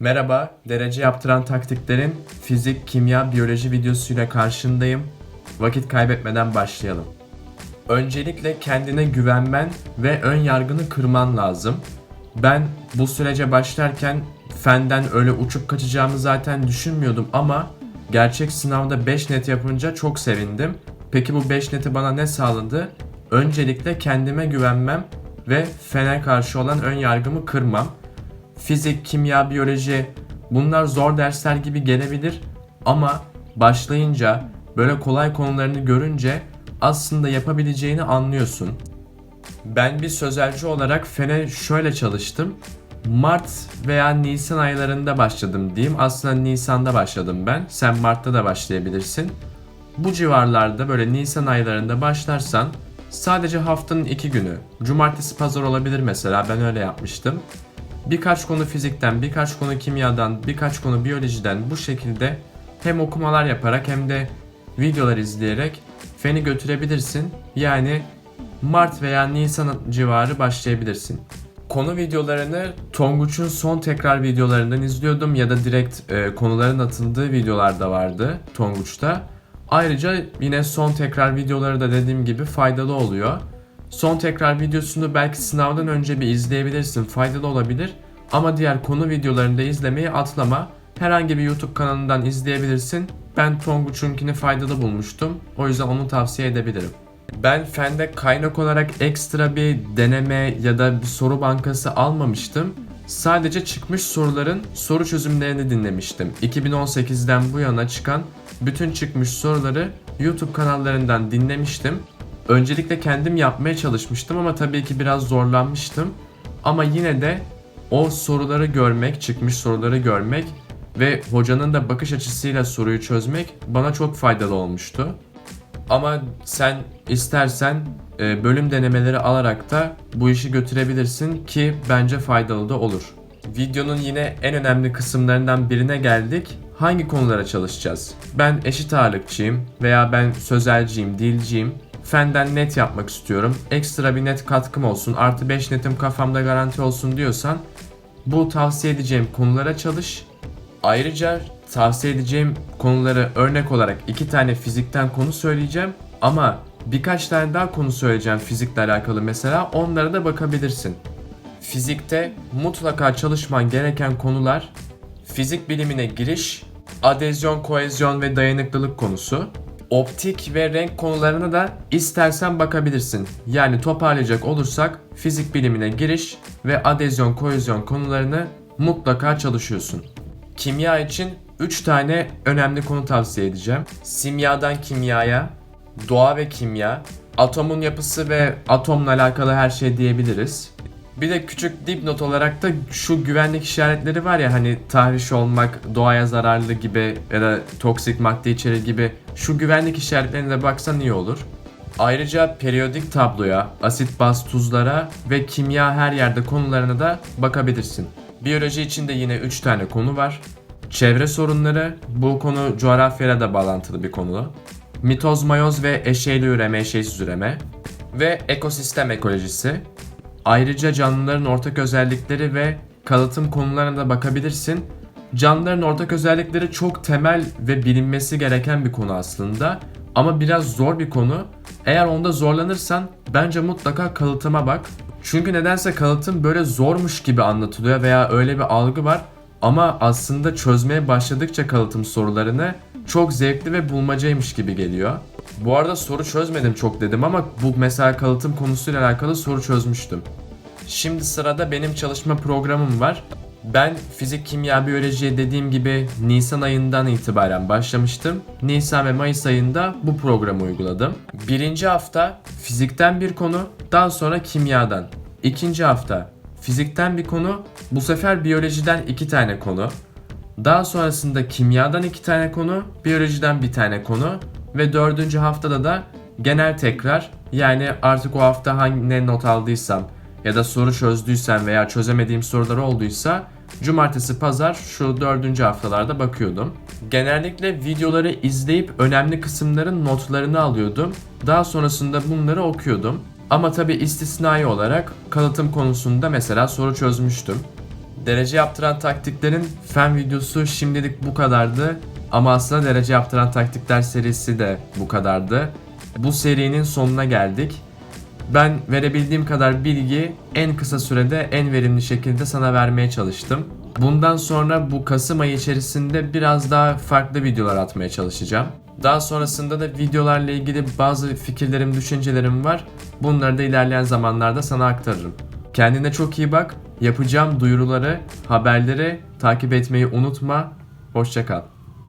Merhaba, derece yaptıran taktiklerin fizik, kimya, biyoloji videosuyla karşındayım. Vakit kaybetmeden başlayalım. Öncelikle kendine güvenmen ve ön yargını kırman lazım. Ben bu sürece başlarken fenden öyle uçup kaçacağımı zaten düşünmüyordum ama gerçek sınavda 5 net yapınca çok sevindim. Peki bu 5 neti bana ne sağladı? Öncelikle kendime güvenmem ve fene karşı olan ön yargımı kırmam. Fizik, kimya, biyoloji bunlar zor dersler gibi gelebilir ama başlayınca böyle kolay konularını görünce aslında yapabileceğini anlıyorsun. Ben bir sözelci olarak fene şöyle çalıştım. Mart veya Nisan aylarında başladım diyeyim. Aslında Nisan'da başladım ben. Sen Mart'ta da başlayabilirsin. Bu civarlarda böyle Nisan aylarında başlarsan sadece haftanın iki günü. Cumartesi pazar olabilir mesela ben öyle yapmıştım. Birkaç konu fizikten, birkaç konu kimyadan, birkaç konu biyolojiden bu şekilde hem okumalar yaparak hem de videolar izleyerek feni götürebilirsin. Yani Mart veya Nisan civarı başlayabilirsin. Konu videolarını Tonguç'un son tekrar videolarından izliyordum ya da direkt e, konuların atıldığı videolar da vardı Tonguç'ta. Ayrıca yine son tekrar videoları da dediğim gibi faydalı oluyor. Son tekrar videosunu belki sınavdan önce bir izleyebilirsin, faydalı olabilir. Ama diğer konu videolarını da izlemeyi atlama. Herhangi bir YouTube kanalından izleyebilirsin. Ben Tonguç'unkini faydalı bulmuştum. O yüzden onu tavsiye edebilirim. Ben Fende kaynak olarak ekstra bir deneme ya da bir soru bankası almamıştım. Sadece çıkmış soruların soru çözümlerini dinlemiştim. 2018'den bu yana çıkan bütün çıkmış soruları YouTube kanallarından dinlemiştim. Öncelikle kendim yapmaya çalışmıştım ama tabii ki biraz zorlanmıştım. Ama yine de o soruları görmek, çıkmış soruları görmek ve hocanın da bakış açısıyla soruyu çözmek bana çok faydalı olmuştu. Ama sen istersen e, bölüm denemeleri alarak da bu işi götürebilirsin ki bence faydalı da olur. Videonun yine en önemli kısımlarından birine geldik. Hangi konulara çalışacağız? Ben eşit ağırlıkçıyım veya ben sözelciyim, dilciyim. Fenden net yapmak istiyorum. Ekstra bir net katkım olsun. Artı 5 netim kafamda garanti olsun diyorsan bu tavsiye edeceğim konulara çalış. Ayrıca tavsiye edeceğim konuları örnek olarak iki tane fizikten konu söyleyeceğim ama birkaç tane daha konu söyleyeceğim fizikle alakalı mesela onlara da bakabilirsin. Fizikte mutlaka çalışman gereken konular fizik bilimine giriş, adezyon, kohezyon ve dayanıklılık konusu. Optik ve renk konularına da istersen bakabilirsin. Yani toparlayacak olursak fizik bilimine giriş ve adezyon, kohezyon konularını mutlaka çalışıyorsun. Kimya için 3 tane önemli konu tavsiye edeceğim. Simyadan kimyaya, doğa ve kimya, atomun yapısı ve atomla alakalı her şey diyebiliriz. Bir de küçük dipnot olarak da şu güvenlik işaretleri var ya hani tahriş olmak, doğaya zararlı gibi ya da toksik madde içerir gibi şu güvenlik işaretlerine de baksan iyi olur. Ayrıca periyodik tabloya, asit baz tuzlara ve kimya her yerde konularına da bakabilirsin. Biyoloji için de yine 3 tane konu var. Çevre sorunları, bu konu coğrafyayla da bağlantılı bir konu. Mitoz, mayoz ve eşeyli üreme, eşeğsiz üreme. Ve ekosistem ekolojisi. Ayrıca canlıların ortak özellikleri ve kalıtım konularına da bakabilirsin. Canlıların ortak özellikleri çok temel ve bilinmesi gereken bir konu aslında. Ama biraz zor bir konu. Eğer onda zorlanırsan bence mutlaka kalıtıma bak. Çünkü nedense kalıtım böyle zormuş gibi anlatılıyor veya öyle bir algı var. Ama aslında çözmeye başladıkça kalıtım sorularını çok zevkli ve bulmacaymış gibi geliyor. Bu arada soru çözmedim çok dedim ama bu mesela kalıtım konusuyla alakalı soru çözmüştüm. Şimdi sırada benim çalışma programım var. Ben fizik, kimya, biyolojiye dediğim gibi Nisan ayından itibaren başlamıştım. Nisan ve Mayıs ayında bu programı uyguladım. Birinci hafta fizikten bir konu, daha sonra kimyadan. İkinci hafta fizikten bir konu, bu sefer biyolojiden iki tane konu. Daha sonrasında kimyadan iki tane konu, biyolojiden bir tane konu ve dördüncü haftada da genel tekrar yani artık o hafta hangi ne not aldıysam ya da soru çözdüysem veya çözemediğim sorular olduysa cumartesi pazar şu dördüncü haftalarda bakıyordum. Genellikle videoları izleyip önemli kısımların notlarını alıyordum. Daha sonrasında bunları okuyordum. Ama tabi istisnai olarak kalıtım konusunda mesela soru çözmüştüm. Derece yaptıran taktiklerin fen videosu şimdilik bu kadardı. Ama aslında derece yaptıran taktikler serisi de bu kadardı. Bu serinin sonuna geldik. Ben verebildiğim kadar bilgi en kısa sürede en verimli şekilde sana vermeye çalıştım. Bundan sonra bu Kasım ayı içerisinde biraz daha farklı videolar atmaya çalışacağım. Daha sonrasında da videolarla ilgili bazı fikirlerim, düşüncelerim var. Bunları da ilerleyen zamanlarda sana aktarırım. Kendine çok iyi bak. Yapacağım duyuruları, haberleri takip etmeyi unutma. Hoşça kal.